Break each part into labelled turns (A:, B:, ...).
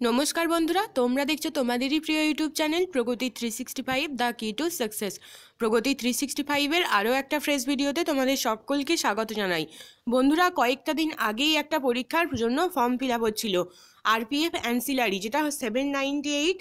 A: নমস্কার বন্ধুরা, তোমরা দেখছ তোমাদেরই প্রিয় YouTube channel Pragati three sixty five the key to success Pragati three sixty ফাইভের আরও একটা ফ্রেশ ভিডিওতে তোমাদের সকলকে স্বাগত জানাই। বন্ধুরা, কয়েকটা দিন আগেই একটা পরীক্ষার জন্য ফর্ম ফিল আপ হচ্ছিল। আরপিএফ অ্যান্সিলারি যেটা সেভেন নাইনটি এইট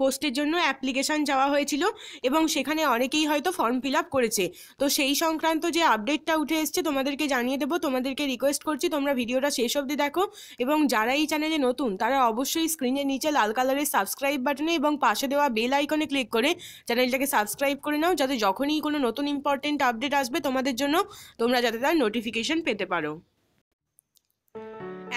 A: পোস্টের জন্য অ্যাপ্লিকেশান যাওয়া হয়েছিল এবং সেখানে অনেকেই হয়তো ফর্ম ফিল আপ করেছে। তো সেই সংক্রান্ত যে আপডেটটা উঠে এসছে, তোমাদেরকে জানিয়ে দেবো। তোমাদেরকে রিকোয়েস্ট করছি, তোমরা ভিডিওটা শেষ অবধি দেখো এবং যারা এই চ্যানেলে নতুন, তারা অবশ্যই স্ক্রিনের নিচে লাল কালারের সাবস্ক্রাইব বাটনে এবং পাশে দেওয়া বেল আইকনে ক্লিক করে চ্যানেলটাকে সাবস্ক্রাইব করে নাও, যাতে যখনই কোনো নতুন ইম্পর্টেন্ট আপডেট আসবে, তোমাদের জন্য তোমরা যাতে তার নোটিফিকেশন পেতে পারো।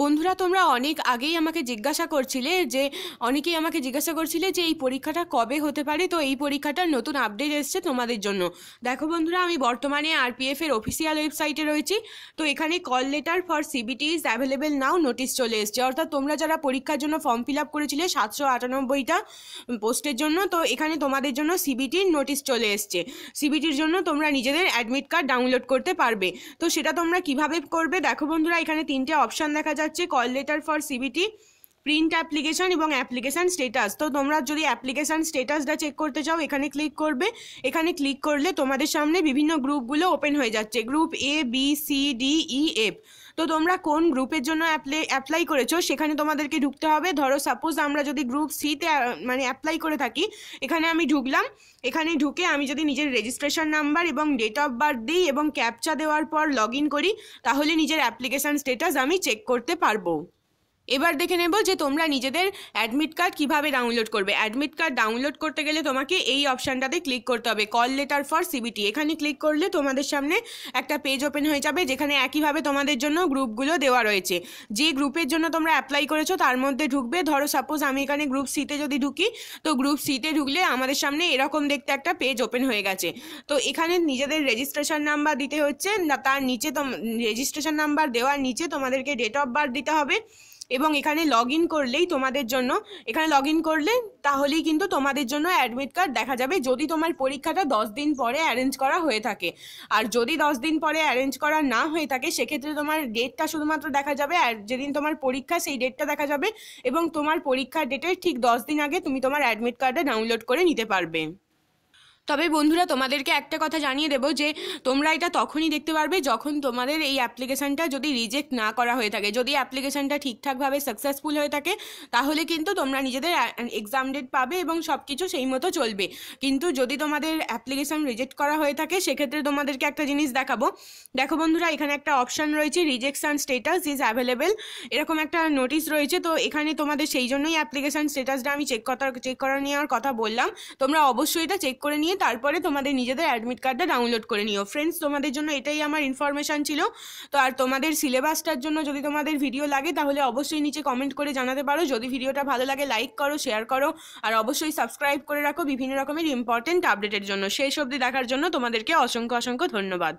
A: বন্ধুরা, তোমরা অনেক আগেই আমাকে জিজ্ঞাসা করছিলে যে, অনেকেই আমাকে জিজ্ঞাসা করছিলে যে, এই পরীক্ষাটা কবে হতে পারে? তো এই পরীক্ষাটার নতুন আপডেট এসছে তোমাদের জন্য। দেখো বন্ধুরা, আমি বর্তমানে আরপিএফ এর অফিসিয়াল ওয়েবসাইটে রয়েছি। তো এখানে call letter for CBT is available now notice চলে এসছে। অর্থাৎ তোমরা যারা পরীক্ষার জন্য ফর্ম ফিল আপ করেছিলে সাতশো আটানব্বইটা পোস্টের জন্য, তো এখানে তোমাদের জন্য সিবিটির নোটিশ চলে এসছে। সিবিটির জন্য তোমরা নিজেদের অ্যাডমিট কার্ড ডাউনলোড করতে পারবে। তো সেটা তোমরা কীভাবে করবে? দেখো বন্ধুরা, এখানে তিনটে অপশান দেখা যাচ্ছে call letter for CBT print application এবং অ্যাপ্লিকেশান স্টেটাস তো তোমরা যদি অ্যাপ্লিকেশান স্টেটাসটা চেক করতে চাও, এখানে ক্লিক করবে। এখানে ক্লিক করলে তোমাদের সামনে বিভিন্ন গ্রুপগুলো ওপেন হয়ে যাচ্ছে। Group A B C D E F তো তোমরা কোন গ্রুপের জন্য অ্যাপ্লাই করেছ, সেখানে তোমাদেরকে ঢুকতে হবে। ধরো সাপোজ আমরা যদি গ্রুপ সিতে মানে অ্যাপ্লাই করে থাকি, এখানে আমি ঢুকলাম। এখানে ঢুকে আমি যদি নিজের রেজিস্ট্রেশন নাম্বার এবং ডেট অফ বার্থ দিই এবং ক্যাপচা দেওয়ার পর লগ করি, তাহলে নিজের অ্যাপ্লিকেশান স্টেটাস আমি চেক করতে পারব। এবার দেখে নেব যে তোমরা নিজেদের অ্যাডমিট কার্ড কীভাবে ডাউনলোড করবে। অ্যাডমিট কার্ড ডাউনলোড করতে গেলে তোমাকে এই অপশানটাতে ক্লিক করতে হবে। কল লেটার ফর সিবিটি এখানে ক্লিক করলে তোমাদের সামনে একটা পেজ ওপেন হয়ে যাবে, যেখানে একইভাবে তোমাদের জন্য গ্রুপগুলো দেওয়া রয়েছে। যে গ্রুপের জন্য তোমরা অ্যাপ্লাই করেছ, তার মধ্যে ঢুকবে। ধরো সাপোজ আমি এখানে গ্রুপ সিতে যদি ঢুকি, তো গ্রুপ সিতে ঢুকলে আমাদের সামনে এরকম দেখতে একটা পেজ ওপেন হয়ে গেছে। তো এখানে নিজেদের রেজিস্ট্রেশন নাম্বার দিতে হচ্ছে। তার নিচে রেজিস্ট্রেশন নাম্বার দেওয়ার নিচে তোমাদেরকে ডেট অফ বার্থ দিতে হবে। এবং এখানে লগ ইন করলেই তোমাদের জন্য, এখানে লগ ইন করলে তাহলেই কিন্তু তোমাদের জন্য অ্যাডমিট কার্ড দেখা যাবে যদি তোমার পরীক্ষাটা দশ দিন পরে অ্যারেঞ্জ করা হয়ে থাকে। আর যদি দশ দিন পরে অ্যারেঞ্জ করা না হয়ে থাকে, সেক্ষেত্রে তোমার ডেটটা শুধুমাত্র দেখা যাবে আর যেদিন তোমার পরীক্ষা সেই ডেটটা দেখা যাবে এবং তোমার পরীক্ষার ডেটের ঠিক দশ দিন আগে তুমি তোমার অ্যাডমিট কার্ডটা ডাউনলোড করে নিতে পারবে। তবে বন্ধুরা, তোমাদেরকে একটা কথা জানিয়ে দেবো যে, তোমরা এটা তখনই দেখতে পারবে যখন তোমাদের এই অ্যাপ্লিকেশানটা যদি রিজেক্ট না করা হয়ে থাকে। যদি অ্যাপ্লিকেশানটা ঠিকঠাকভাবে সাকসেসফুল হয়ে থাকে, তাহলে কিন্তু তোমরা নিজেদের এক্সাম ডেট পাবে এবং সব কিছু সেই মতো চলবে। কিন্তু যদি তোমাদের অ্যাপ্লিকেশান রিজেক্ট করা হয়ে থাকে, সেক্ষেত্রে তোমাদেরকে একটা জিনিস দেখাবো। দেখো বন্ধুরা, এখানে একটা অপশান রয়েছে রিজেকশান স্টেটাস ইজ অ্যাভেলেবেল এরকম একটা নোটিশ রয়েছে, তো এখানে তোমাদের সেই জন্যই অ্যাপ্লিকেশান স্টেটাসটা আমি চেক করার চেক করা নেওয়ার কথা বললাম। তোমরা অবশ্যই এটা চেক করে নিয়ে নিয়ে তারপরে তোমাদের নিজেদের অ্যাডমিট কার্ডটা ডাউনলোড করে নিও। ফ্রেন্ডস তোমাদের জন্য এটাই আমার ইনফরমেশান ছিল। তো আর তোমাদের সিলেবাসটার জন্য যদি তোমাদের ভিডিও লাগে, তাহলে অবশ্যই নিচে কমেন্ট করে জানাতে পারো। যদি ভিডিওটা ভালো লাগে লাইক করো শেয়ার করো, আর অবশ্যই সাবস্ক্রাইব করে রাখো। বিভিন্ন রকমের ইম্পর্টেন্ট আপডেটের জন্য। শেষ অবধি দেখার জন্য তোমাদেরকে অসংখ্য অসংখ্য ধন্যবাদ।